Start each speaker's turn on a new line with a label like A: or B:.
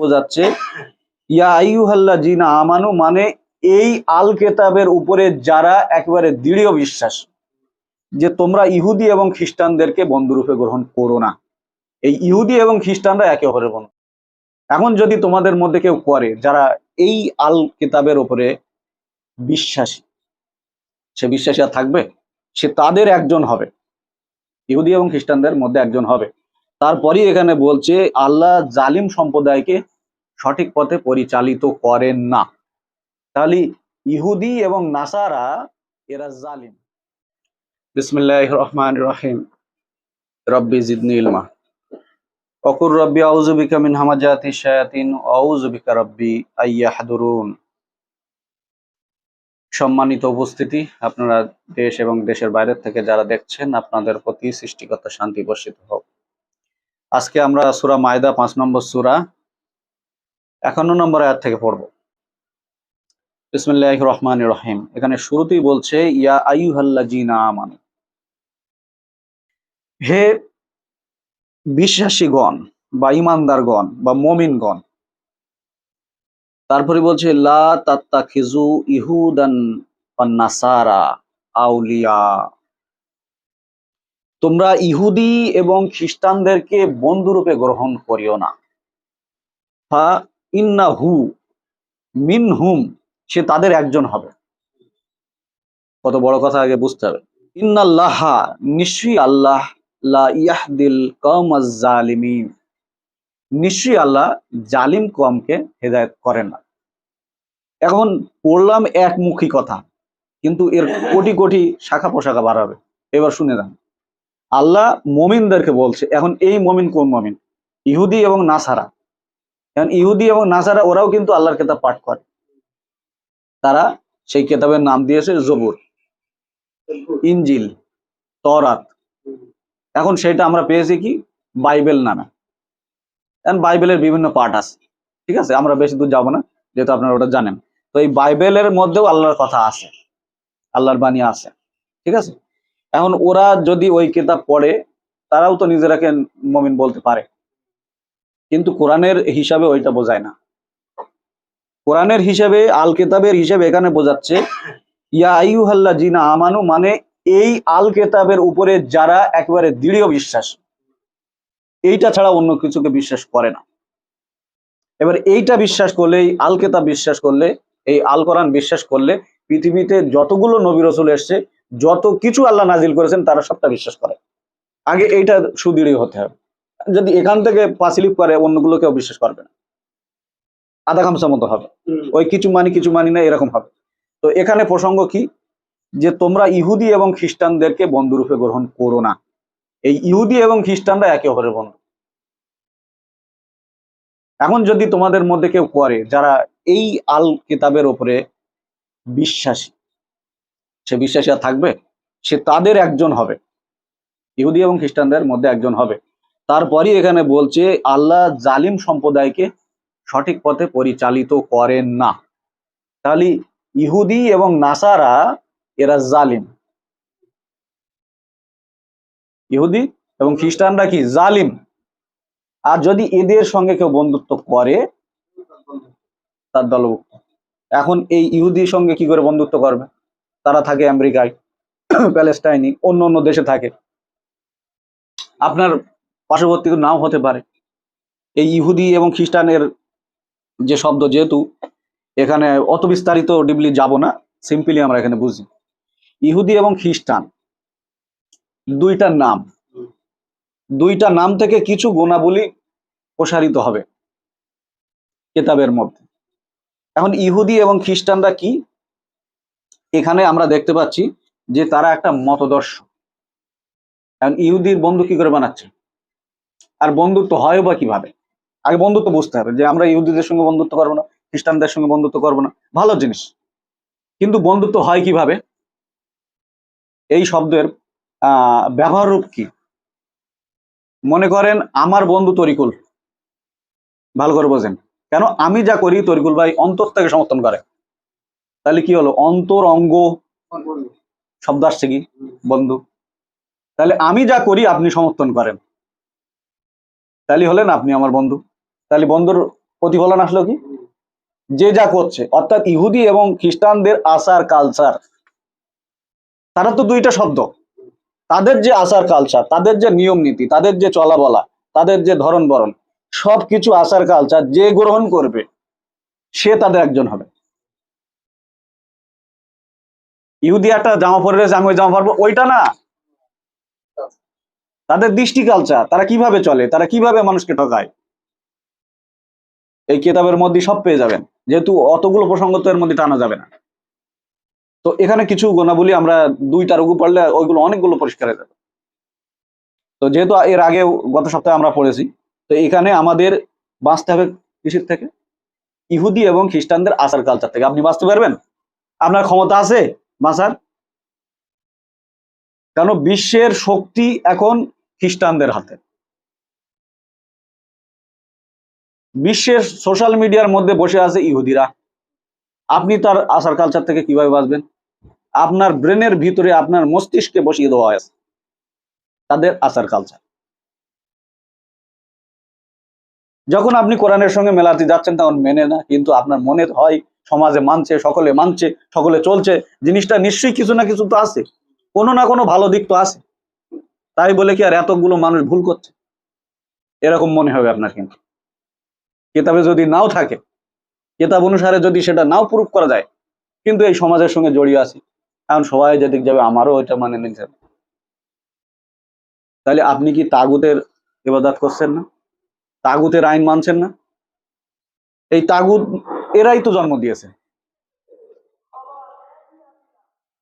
A: বোঝাচ্ছে ইয়া আইয়ুহাল্লা জিনা আমানু মানে এই আল কেতাবের উপরে যারা একেবারে দৃঢ় বিশ্বাস যে তোমরা ইহুদি এবং খ্রিস্টানদেরকে বন্ধুরূপে গ্রহণ করো না। এই ইহুদি এবং খ্রিস্টানরা একে অপরের বন্ধু। এখন যদি তোমাদের মধ্যে কেউ করে, যারা এই আল কিতাবের উপরে বিশ্বাসী, সে বিশ্বাসী আর থাকবে? সে তাদের একজন হবে। ইহুদি এবং খ্রিস্টানদের মধ্যে একজন হবে। তারপরই এখানে বলছে, আল্লাহ জালিম সম্প্রদায়কে সঠিক পথে পরিচালিত করেন না। তাহলে ইহুদি এবং নাসারা, এরা জালিম। বিসমিল্লাহ রহমান রহিম। রব্বি জিদনি ইলমা। অকুর রব্বি, আউযু বিকা মিন হামাজাতি শায়াতিন, আউযু বিকা রব্বি আইয়াহদুরুন সম্মানিত উপস্থিতি, আপনারা দেশ এবং দেশের বাইরে থেকে যারা দেখছেন, আপনাদের প্রতি সৃষ্টিকর্তা শান্তি বর্ষিত হোক। আজকে আমরা সুরা মায়দা পাঁচ নম্বর সুরা একান্ন নম্বর আয়াত থেকে পড়ব। বিসমিল্লাহির রহমানির রহিম। এখানে শুরুতেই বলছে, ইয়া আইয়ুহাল্লাযীনা আমানু। হে বিশ্বাসীগণ বা ইমানদারগণ বা মমিনগণ, তারপরে বলছে, লা তাত্তাখিজু ইহুদান ওয়ান নাসারা আউলিয়া। তোমরা ইহুদি এবং খ্রিস্টানদেরকে বন্ধুরূপে গ্রহণ করিও না। হু মিন হুম সে তাদের একজন হবে। কত বড় কথা আগে বুঝতে হবে। ইন্নাল্লাহা, নিশ্চয়ই আল্লাহ ইয়াহদিল জালিমিন। নিশ্চয়ই আল্লাহ জালিম কমকে হেদায়েত করেন না। এখন পড়লাম একমুখী কথা, কিন্তু এর কোটি কোটি শাখা পোশাখা বাড়াবে। এবার শুনে যান। আল্লাহ মমিনদেরকে বলছে, এখন এই মমিন কোন মমিন? ইহুদি এবং নাসারা। এখন ইহুদি এবং নাসারা, ওরাও কিন্তু আল্লাহর কেতাব পাঠ করে। তারা সেই কেতাবের নাম দিয়েছে জবুর ইঞ্জিল তরাত এখন সেটা আমরা পেয়েছি কি? বাইবেল নামে। এখন বাইবেলের বিভিন্ন পার্ট আছে, ঠিক আছে? আমরা বেশি দূর যাব না, যেহেতু আপনারা ওটা জানেন। তো এই বাইবেলের মধ্যেও আল্লাহর কথা আছে, আল্লাহর বাণী আছে, ঠিক আছে? এখন ওরা যদি ওই কিতাব পড়ে, তারাও তো নিজেরাকে মমিন বলতে পারে। কিন্তু কোরআনের হিসাবে ওইটা বোঝায় না। কোরআনের হিসাবে আল কিতাবের হিসাবে এখানে বোঝাচ্ছে, ইয়া আইয়ুহাল্লা জিনা আমানু মানে এই আল কেতাবের উপরে যারা একেবারে দৃঢ় বিশ্বাস, এইটা ছাড়া অন্য কিছুকে বিশ্বাস করে না। এবার এইটা বিশ্বাস করলে এই আল কেতাব বিশ্বাস করলে, এই আল কোরআন বিশ্বাস করলে, পৃথিবীতে যতগুলো নবী রসুল এসছে যত কিছু আল্লাহ নাজিল করেছেন তারা সবটা বিশ্বাস করে। আগে এইটা সুদৃঢ় হতে হবে। যদি এখান থেকে পাসিলিপ করে অন্যগুলো কেউ বিশ্বাস করবে না। আধা খামসা মতো হবে। ওই কিছু মানি কিছু মানি না এরকম হবে। তো এখানে প্রসঙ্গ কি? যে তোমরা ইহুদি এবং খ্রিস্টানদেরকে বন্ধুরূপে গ্রহণ করো না। এই ইহুদি এবং খ্রিস্টানরা একে অপরের বন্ধু। এখন যদি তোমাদের মধ্যে কেউ করে যারা এই আল কিতাবের ওপরে বিশ্বাসী সে বিশ্বাসী আর থাকবে, সে তাদের একজন হবে। ইহুদি এবং খ্রিস্টানদের মধ্যে একজন হবে। তারপরই এখানে বলছে, আল্লাহ জালিম সম্প্রদায়কে সঠিক পথে পরিচালিত করেন না। তাহলে ইহুদি এবং নাসারা, এরা জালিম। ইহুদি এবং খ্রিস্টানরা কি? জালিম। আর যদি এদের সঙ্গে কেউ বন্ধুত্ব করে, তার দলভুক্ত। এখন এই ইহুদির সঙ্গে কি করে বন্ধুত্ব করবে? তারা থাকে আমেরিকায়, প্যালেস্টাইনি, অন্য অন্য দেশে থাকে। আপনার পার্শ্ববর্তী নাও হতে পারে। এই ইহুদি এবং খ্রিস্টানের যে শব্দ যেহেতু, এখানে অত বিস্তারিত ডিপলি যাব না সিম্পলি আমরা এখানে বুঝি। ইহুদি এবং খ্রিস্টান, দুইটা নাম। দুইটা নাম থেকে কিছু গুণাবলী প্রসারিত হবে। কেতাবের মধ্যে। এখন ইহুদি এবং খ্রিস্টানরা কি? এখানে আমরা দেখতে পাচ্ছি যে তারা একটা মতদর্শ। এখন ইহুদির বন্ধু কি করে বানাচ্ছে? আর বন্ধুত্ব হয় বা কীভাবে? আগে বন্ধুত্ব বুঝতে হবে যে আমরা ইহুদিদের সঙ্গে বন্ধুত্ব করব না, খ্রিস্টানদের সঙ্গে বন্ধুত্ব করব না, ভালো জিনিস। কিন্তু বন্ধুত্ব হয় কীভাবে? এই শব্দের, আহ, ব্যবহার রূপ কি? মনে করেন আমার বন্ধু তরিকুল। ভালো করে বোঝেন। কেন আমি যা করি তরিকুল ভাই অন্তর থেকে সমর্থন করে। তাহলে কি হলো? অন্তর অঙ্গ শব্দ আসছে কি? বন্ধু। তাহলে আমি যা করি, আপনি সমর্থন করেন। তাহলে হলেন আপনি আমার বন্ধু। তাহলে বন্ধুর প্রতিফলন আসলো কি? যে যা করছে, অর্থাৎ ইহুদি এবং খ্রিস্টানদের আচার কালচার। তারা তো দুইটা শব্দ। তাদের যে আচার কালচার, তাদের যে নিয়ম নীতি, তাদের যে চলা বলা তাদের যে ধরন বরণ সব কিছু আচার কালচার, যে গ্রহণ করবে, সে তাদের একজন হবে। ইহুদি একটা জামা পরে রয়েছে, আমি ওই জামা পরবো। ওইটা না। তাদের দৃষ্টি কালচার তারা কীভাবে চলে, তারা কীভাবে মানুষকে ঠকায়? এই কিতাবের মধ্যে সব পেয়ে যাবেন। যেহেতু অতগুলো প্রসঙ্গ তো এর মধ্যে টানা যাবে না। তো এখানে কিছু গুণাবলী আমরা দুইটা রঘু পড়লে ওইগুলো অনেকগুলো পরিষ্কার হয়ে যাবে। তো যেহেতু এর আগে গত সপ্তাহে আমরা পড়েছি, তো এখানে আমাদের বাঁচতে হবে কিসের থেকে? ইহুদি এবং খ্রিস্টানদের আচার কালচার থেকে। আপনি বাঁচতে পারবেন? আপনার ক্ষমতা আছে? বাঁচার কারণ বিশ্বের শক্তি এখন খ্রিস্টানদের হাতে? বিশ্বের সোশ্যাল মিডিয়ার মধ্যে বসে আছে ইহুদিরা। আপনি তার আচার কালচার থেকে কীভাবে বাঁচবেন? আপনার ব্রেনের ভিতরে আপনার মস্তিষ্কে বসিয়ে দেওয়া হয়েছে। তাদের আসার কালচার যখন আপনি কোরআনের সঙ্গে মেলাতে যাচ্ছেন, তখন মেনে না, কিন্তু আপনার মনে হয় সমাজে মানছে, সকলে মানছে, সকলে চলছে, জিনিসটা নিশ্চয়ই কিছু না কিছু তো আছে। কোনো না কোনো ভালো দিক তো আছে। তাই বলে কি আর এতগুলো মানুষ ভুল করছে? এরকম মনে হবে আপনার কিন্তু। কিতাবে যদি নাও থাকে, কিতাব অনুসারে যদি সেটা নাও প্রুফ করা যায়, কিন্তু এই সমাজের সঙ্গে জড়িয়ে আছি। এখন সবাই যেদিক যাবে, আমারও ওইটা মানে নিতে। তাহলে আপনি কি তাগুতের ইবাদত করছেন না? তাগুতের আইন মানছেন না? এই তাগুত এরাই তো জন্ম দিয়েছে।